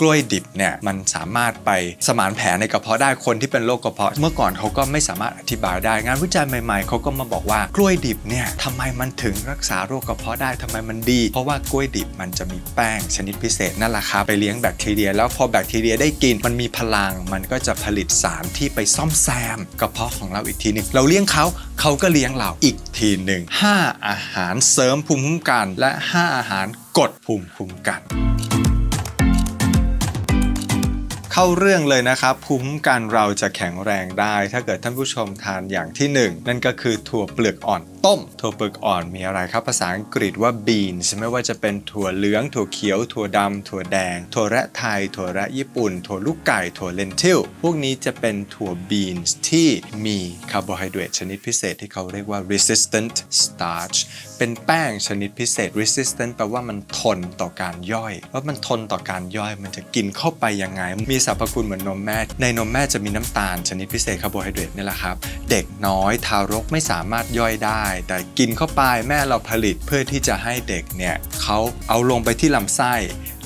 กล้วยดิบเนี่ยมันสามารถไปสมานแผลในกระเพาะได้คนที่เป็นโรคกระเพาะ เมื่อก่อนเขาก็ไม่สามารถอธิบายได้ งานวิจัยใหม่ๆเขาก็มาบอกว่ากล้วยดิบเนี่ยทำไมมันถึงรักษาโรคกระเพาะได้ทำไมมันดี เพราะว่ากล้วยดิบมันจะมีแป้งชนิดพิเศษนั่นแหละครับไปเลี้ยงแบคทีเรีย แล้วพอแบคทีเรียได้กิน มันมีพลังมันก็จะผลิตสารที่ไปซ่อมแซม กระเพาะของเราอีกทีหนึ่งเราเลี้ยงเขาเขาก็เลี้ยงเราอีกทีหนึ่งห้าอาหารเสริมภูมิคุ้มกัน และห้าอาหารกดภูมิคุ้มกัน เข้าเรื่องเลยนะครับภูมิคุ้มกันเราจะแข็งแรงได้ ถ้าเกิดท่านผู้ชมทานอย่างที่หนึ่งนั่นก็คือถั่วเปลือกอ่อน ต้ม ถั่วเปลือกอ่อนมีอะไรครับ ภาษาอังกฤษว่า beans ไม่ว่าจะเป็นถั่วเหลือง ถั่วเขียว ถั่วดำ ถั่วแดง ถั่วแระไทย ถั่วแระญี่ปุ่น ถั่วลูกไก่ ถั่วเลนทิล พวกนี้จะเป็นถั่ว beans ที่มีคาร์โบไฮเดรตชนิดพิเศษที่เขาเรียกว่า resistant starch เป็นแป้งชนิดพิเศษ resistant แปลว่ามันทนต่อการย่อยว่ามันทนต่อการย่อยมันจะกินเข้าไปยังไง มีสรรพคุณเหมือนนมแม่ ในนมแม่จะมีน้ำตาลชนิดพิเศษคาร์โบไฮเดรตนี่แหละครับ เด็กน้อยทารกไม่สามารถย่อยได้แต่กินเข้าไปแม่เราผลิตเพื่อที่จะให้เด็กเนี่ยเขาเอาลงไปที่ลำไส้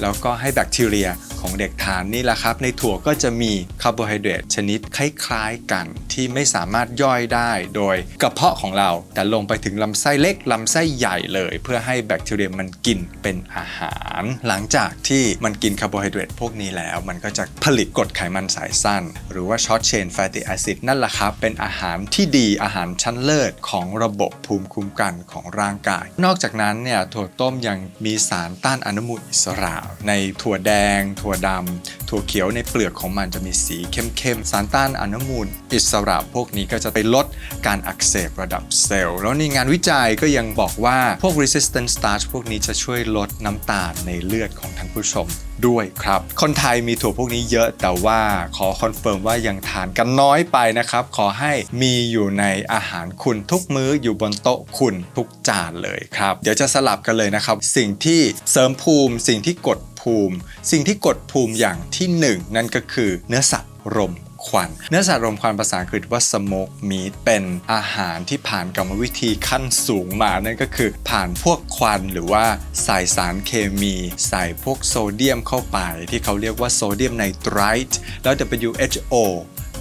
แล้วก็ให้แบคทีเรียของเด็กทานนี่แหละครับ ในถั่วก็จะมีคาร์โบไฮเดรตชนิดคล้ายๆกันที่ไม่สามารถย่อยได้โดยกระเพาะของเรา แต่ลงไปถึงลำไส้เล็กลำไส้ใหญ่เลย เพื่อให้แบคทีเรียมันกินเป็นอาหาร หลังจากที่มันกินคาร์โบไฮเดรตพวกนี้แล้ว มันก็จะผลิตกรดไขมันสายสั้น หรือว่าช็อตเชนแฟตติแอซิดนั่นแหละครับ เป็นอาหารที่ดีอาหารชั้นเลิศของระบบภูมิคุ้มกันของร่างกาย นอกจากนั้นเนี่ยถั่วต้มยังมีสารต้านอนุมูลอิสระในถั่วแดง ถั่วดำถั่วเขียวในเปลือกของมันจะมีสีเข้มๆ สารต้านอนุมูล อิสระพวกนี้ก็จะไปลดการอักเสบระดับเซลล์ แล้วในงานวิจัยก็ยังบอกว่าพวก resistant starch พวกนี้จะช่วยลดน้ำตาลในเลือดของท่านผู้ชม ด้วยครับ คนไทยมีถั่วพวกนี้เยอะแต่ว่าขอคอนเฟิร์มว่ายังทานกันน้อยไปนะครับ ขอให้มีอยู่ในอาหารคุณทุกมื้ออยู่บนโต๊ะคุณทุกจานเลยครับ เดี๋ยวจะสลับกันเลยนะครับ สิ่งที่เสริมภูมิ สิ่งที่กดภูมิ สิ่งที่กดภูมิอย่างที่หนึ่งนั่นก็คือเนื้อสัตว์รม ควัน เนื้อสัตว์รมควันภาษาอังกฤษว่า smoke meat เป็นอาหารที่ผ่านกรรมวิธีขั้นสูงมา นั่นก็คือผ่านพวกควันหรือว่าใส่สารเคมี ใส่พวกโซเดียมเข้าไป ที่เขาเรียกว่าโซเดียมไนไตรท์แล้ว WHO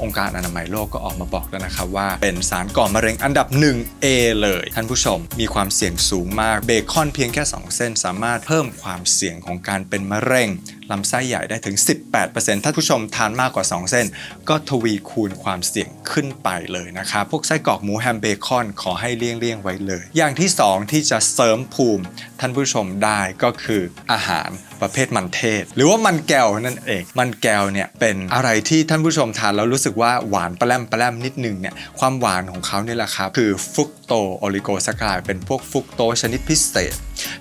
องค์การอนามัยโลกก็ออกมาบอกแล้วนะครับว่า เป็นสารก่อมะเร็งอันดับ 1A เลย ท่านผู้ชมมีความเสี่ยงสูงมากเบคอนเพียงแค่ 2 เส้น สามารถเพิ่มความเสี่ยงของการเป็นมะเร็งลำไส้ใหญ่ได้ถึง 18%ท่านผู้ชมทานมากกว่า 2 เส้น ก็ทวีคูณความเสี่ยงขึ้นไปเลยนะครับ พวกไส้กรอกหมูแฮมเบคอนขอให้เลี่ยงเลี่ยงๆไว้เลย อย่างที่ 2 ที่จะเสริมภูมิ ท่านผู้ชมได้ก็คืออาหารประเภทมันเทศ หรือว่ามันแก้วนั่นเอง มันแก้วเนี่ยเป็นอะไรที่ท่านผู้ชมทานแล้วรู้สึกว่าหวานปลาแรมปลาแรมนิดนึงเนี่ยความหวานของเขาเนี่ยแหละครับคือฟุกโตโอลิโกแซคคารเป็นพวกฟุกโตชนิดพิเศษ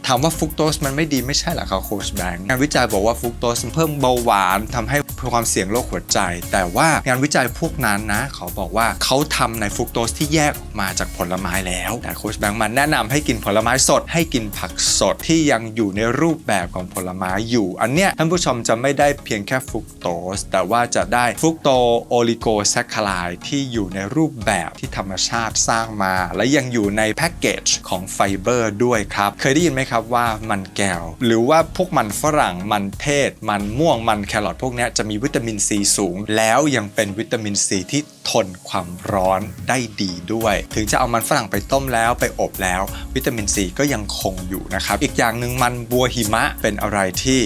ถามว่าฟุกโตสมันไม่ดีไม่ใช่หรอครับโคชแบงค์งานวิจัยบอกว่าฟุกโตสมันเพิ่มเบาหวานทำให้ ความเสี่ยงโรคหัวใจ แต่ว่างานวิจัยพวกนั้นนะเขาบอกว่าเขาทำในฟรุกโตสที่แยกออกมาจากผลไม้แล้ว แต่โค้ชแบงค์มันแนะนำให้กินผลไม้สด ให้กินผักสดที่ยังอยู่ในรูปแบบของผลไม้อยู่ อันเนี้ยท่านผู้ชมจะไม่ได้เพียงแค่ฟรุกโตส แต่ว่าจะได้ฟรุกโตโอลิโกแซคคารายที่อยู่ในรูปแบบที่ธรรมชาติสร้างมา และยังอยู่ในแพ็กเกจของไฟเบอร์ด้วยครับ เคยได้ยินไหมครับว่ามันแก้ว หรือว่าพวกมันฝรั่งมันเทศ มันม่วงมันแครอทพวกเนี้ยจะมีีวิตามินซีสูง แล้วยังเป็นวิตามินซีที่ทนความร้อนได้ดีด้วย ถึงจะเอามันฝรั่งไปต้มแล้วไปอบแล้ว วิตามินซีก็ยังคงอยู่นะครับ อีกอย่างหนึ่งมันบัวหิมะเป็นอะไรที่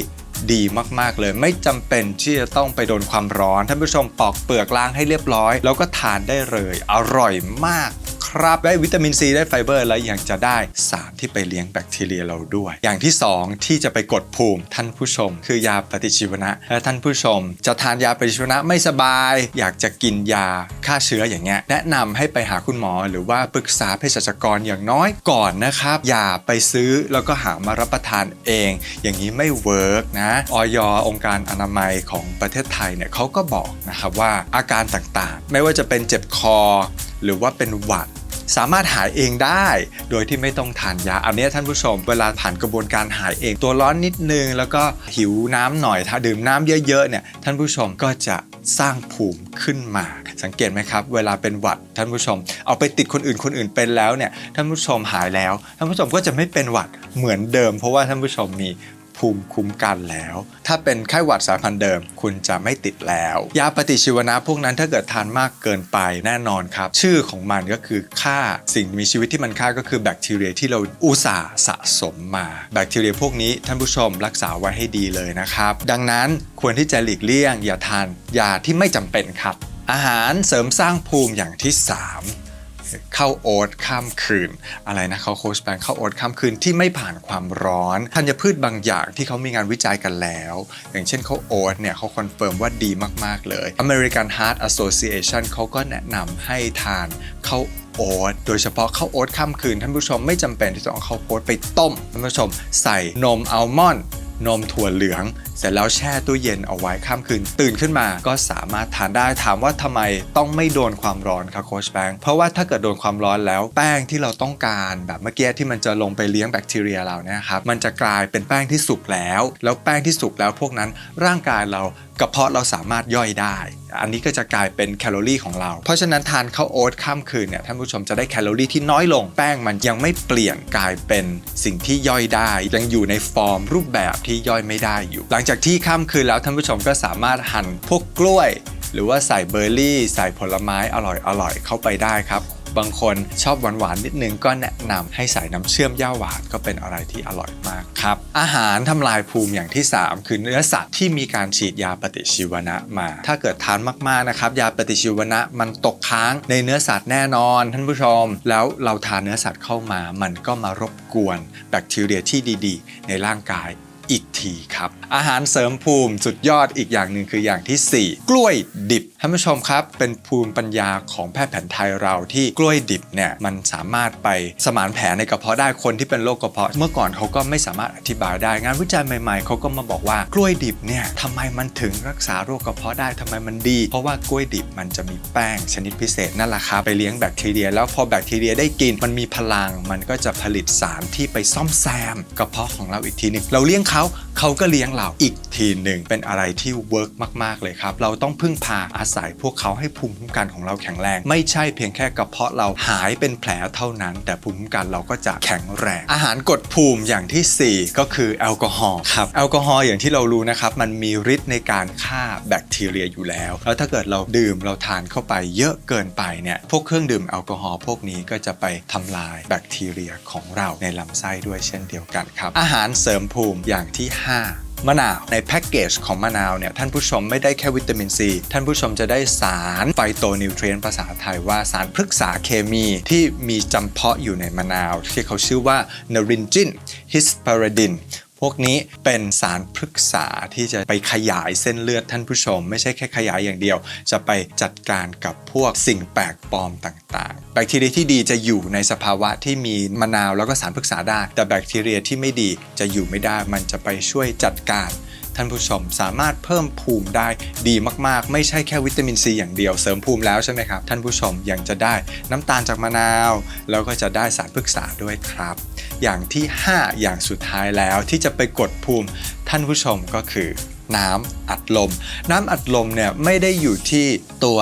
ดีมากๆเลยไม่จำเป็นที่จะต้องไปโดนความร้อนท่านผู้ชมปอกเปลือกล้างให้เรียบร้อย แล้วก็ทานได้เลย อร่อยมาก ครับ ได้วิตามินซีได้ไฟเบอร์ และยังจะได้สารที่ไปเลี้ยงแบคทีเรียเราด้วย อย่างที่ 2 ที่จะไปกดภูมิท่านผู้ชม คือยาปฏิชีวนะและท่านผู้ชม จะทานยาปฏิชีวนะไม่สบาย อยากจะกินยาฆ่าเชื้ออย่างเงี้ยแนะนำให้ไปหาคุณหมอ หรือว่าปรึกษาเภสัชกรอย่างน้อยก่อนนะครับ อย่าไปซื้อแล้วก็หามารับประทานเอง อย่างนี้ไม่เวิร์กนะออยองค์การอนามัยของประเทศไทยเนี่ยเขาก็บอกนะครับว่าอาการต่างๆ ไม่ว่าจะเป็นเจ็บคอ หรือว่าเป็นหวัด สามารถหายเองได้ โดยที่ไม่ต้องทานยา อันนี้ท่านผู้ชม เวลาผ่านกระบวนการหายเอง ตัวร้อนนิดนึง แล้วก็หิวน้ำหน่อย ถ้าดื่มน้ำเยอะๆเนี่ยท่านผู้ชมก็จะสร้างภูมิขึ้นมา สังเกตไหมครับ เวลาเป็นหวัดท่านผู้ชม เอาไปติดคนอื่นคนอื่นเป็นแล้วเนี่ยท่านผู้ชมหายแล้ว ท่านผู้ชมก็จะไม่เป็นหวัดเหมือนเดิม เพราะว่าท่านผู้ชมมี ภูมิคุ้มกันแล้ว ถ้าเป็นไข้หวัดสายพันธุ์เดิม คุณจะไม่ติดแล้ว ยาปฏิชีวนะพวกนั้นถ้าเกิดทานมากเกินไปแน่นอนครับ ชื่อของมันก็คือฆ่าสิ่งมีชีวิตที่มันฆ่าก็คือแบคทีเรียที่เราอุตส่าห์สะสมมา แบคทีเรียพวกนี้ท่านผู้ชมรักษาไว้ให้ดีเลยนะครับ ดังนั้นควรที่จะหลีกเลี่ยง อย่าทานยาที่ไม่จำเป็นครับ อาหารเสริมสร้างภูมิอย่างที่ 3 ข้าวโอ๊ตข้ามคืน อะไรนะเขาโค้ชแบงค์ข้าวโอ๊ตข้ามคืนที่ไม่ผ่านความร้อนธัญพืชบางอย่างที่เขามีงานวิจัยกันแล้ว อย่างเช่นข้าวโอ๊ตเนี่ยเขาคอนเฟิร์มว่าดีมากๆเลย American Heart Association เขาก็แนะนำให้ทานข้าวโอ๊ตโดยเฉพาะข้าวโอ๊ตข้ามคืน ท่านผู้ชมไม่จำเป็นที่จะเอาข้าวโอ๊ตไปต้มท่านผู้ชมใส่นมอัลมอนด์นมถั่วเหลือง เสร็จแล้วแช่ตู้เย็นเอาไว้ข้ามคืน ตื่นขึ้นมาก็สามารถทานได้ถามว่าทำไมต้องไม่โดนความร้อนครับโคชแบงค์เพราะว่าถ้าเกิดโดนความร้อนแล้วแป้งที่เราต้องการแบบเมื่อกี้ที่มันจะลงไปเลี้ยงแบคทีเรียเราเนี่ยครับมันจะกลายเป็นแป้งที่สุกแล้ว แล้วแป้งที่สุกแล้วพวกนั้นร่างกายเรากระเพาะเราสามารถย่อยได้ อันนี้ก็จะกลายเป็นแคลอรี่ของเรา เพราะฉะนั้นทานข้าวโอ๊ตข้ามคืนเนี่ยท่านผู้ชมจะได้แคลอรี่ที่น้อยลง แป้งมันยังไม่เปลี่ยนกลายเป็นสิ่งที่ย่อยได้ ยังอยู่ในฟอร์มรูปแบบที่ย่อยไม่ได้อยู่ หลังจากที่ข้ามคืนแล้วท่านผู้ชมก็สามารถหั่นพวกกล้วย หรือว่าใส่เบอร์รี่ ใส่ผลไม้อร่อยๆเข้าไปได้ครับบางคนชอบหวานๆนิดนึงก็แนะนำให้ใส่น้ำเชื่อมย่าหวานก็เป็นอะไรที่อร่อยมากครับ อาหารทำลายภูมิอย่างที่ 3 คือเนื้อสัตว์ที่มีการฉีดยาปฏิชีวนะมา ถ้าเกิดทานมากๆนะครับ ยาปฏิชีวนะมันตกค้างในเนื้อสัตว์แน่นอน ท่านผู้ชม แล้วเราทานเนื้อสัตว์เข้ามา มันก็มารบกวน แบคทีเรียที่ดี ๆ ในร่างกาย อีกทีครับ อาหารเสริมภูมิสุดยอดอีกอย่างหนึ่งคืออย่างที่ 4 กล้วยดิบท่านผู้ชมครับ เป็นภูมิปัญญาของแพทย์แผนไทยเราที่กล้วยดิบเนี่ยมันสามารถไปสมานแผลในกระเพาะได้คนที่เป็นโรคกระเพาะ เมื่อก่อนเขาก็ไม่สามารถอธิบายได้ งานวิจัยใหม่ๆเขาก็มาบอกว่ากล้วยดิบเนี่ยทำไมมันถึงรักษาโรคกระเพาะได้ทำไมมันดี เพราะว่ากล้วยดิบมันจะมีแป้งชนิดพิเศษนั่นแหละครับไปเลี้ยงแบคทีเรีย แล้วพอแบคทีเรียได้กินมันมีพลัง มันก็จะผลิตสารที่ไปซ่อมแซม กระเพาะของเราอีกทีหนึงเราเลี้ยงเขาเขาก็เลี้ยงเราอีกทีหนึ่งเป็นอะไรที่เวิร์กมาก ๆ เลยครับ เราต้องพึ่งพาอาศัยพวกเขาให้ภูมิคุ้มกันของเราแข็งแรง ไม่ใช่เพียงแค่กระเพาะเราหายเป็นแผลเท่านั้น แต่ภูมิคุ้มกันเราก็จะแข็งแรง อาหารกดภูมิอย่างทีสี่4 ก็คือแอลกอฮอล์ครับแอลกอฮอล์อย่างที่เรารู้นะครับมันมีฤทธิ์ในการฆ่าแบคทีเรียอยู่แล้ว แล้วถ้าเกิดเราดื่มเราทานเข้าไปเยอะเกินไปเนี่ยพวกเครื่องดื่มแอลกอฮอล์พวกนี้ก็จะไปทำลายแบคทีเรียของเราในลำไส้ด้วยเช่นเดียวกันครับอาหารเสริมภูมิอย่างที่ 5มะนาวในแพ็กเกจของมะนาวเนี่ยท่านผู้ชมไม่ได้แค่วิตามินซี ท่านผู้ชมจะได้สารไฟโตนิวเทรียนภาษาไทยว่าสารพฤกษาเคมีที่มีจำเพาะอยู่ในมะนาว ที่เขาชื่อว่านารินจินฮิสปาราดิน พวกนี้เป็นสารพฤกษาที่จะไปขยายเส้นเลือดท่านผู้ชม ไม่ใช่แค่ขยายอย่างเดียว จะไปจัดการกับพวกสิ่งแปลกปลอมต่างๆ แบคทีเรียที่ดีจะอยู่ในสภาวะที่มีมะนาวแล้วก็สารพฤกษาได้ แต่แบคทีเรียที่ไม่ดีจะอยู่ไม่ได้ มันจะไปช่วยจัดการท่านผู้ชมสามารถเพิ่มภูมิได้ดีมากๆ ไม่ใช่แค่วิตามินซีอย่างเดียวเสริมภูมิแล้วใช่ไหมครับ ท่านผู้ชมยังจะได้น้ำตาลจากมะนาว แล้วก็จะได้สารพฤกษาด้วยครับ อย่างที่ 5 อย่างสุดท้ายแล้วที่จะไปกดภูมิท่านผู้ชมก็คือ น้ำอัดลม น้ำอัดลมเนี่ยไม่ได้อยู่ที่ตัว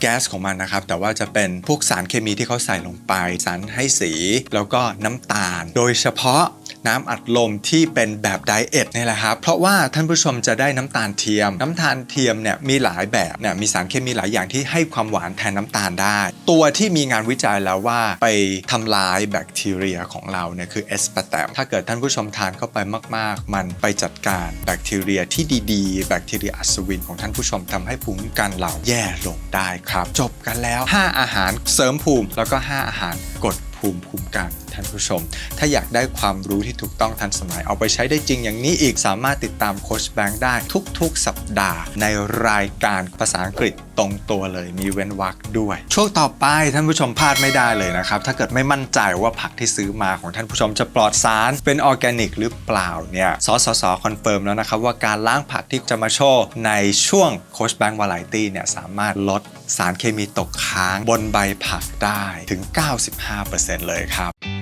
แก๊สของมันนะครับ แต่ว่าจะเป็นพวกสารเคมีที่เขาใส่ลงไป สารให้สี แล้วก็น้ำตาล โดยเฉพาะ น้ำอัดลมที่เป็นแบบไดเอทนี่แหละครับ เพราะว่าท่านผู้ชมจะได้น้ำตาลเทียม น้ำตาลเทียมเนี่ยมีหลายแบบเนี่ยมีสารเคมีหลายอย่างที่ให้ความหวานแทนน้ำตาลได้ ตัวที่มีงานวิจัยแล้วว่าไปทำลายแบคทีเรียของเราเนี่ยคือเอสปาแตมถ้าเกิดท่านผู้ชมทานเข้าไปมาก ๆ มันไปจัดการแบคทีเรียที่ดีๆ แบคทีเรียอัศวินของท่านผู้ชมทำให้ภูมิคุ้มกันเราแย่ลงได้ครับ จบกันแล้ว 5 อาหารเสริมภูมิแล้วก็ 5 อาหารกดภูมิคุ้มกัน ท่านผู้ชม ถ้าอยากได้ความรู้ที่ถูกต้องทันสมัย เอาไปใช้ได้จริงอย่างนี้อีกสามารถติดตามโคชแบงค์ได้ทุกๆ สัปดาห์ ในรายการภาษาอังกฤษตรงตัวเลยมีเว้นวรรคด้วย ช่วงต่อไปท่านผู้ชมพลาดไม่ได้เลยนะครับ ถ้าเกิดไม่มั่นใจว่าผักที่ซื้อมาของท่านผู้ชมจะปลอดสาร เป็นออร์แกนิกหรือเปล่าเนี่ยสสสคอนเฟิร์มแล้วนะครับว่าการล้างผักที่จะมาโชว์ในช่วงโคชแบงค์วาไลตี้เนี่ยสามารถลดสารเคมีตกค้างบนใบผักได้ถึง 95%เลยครับ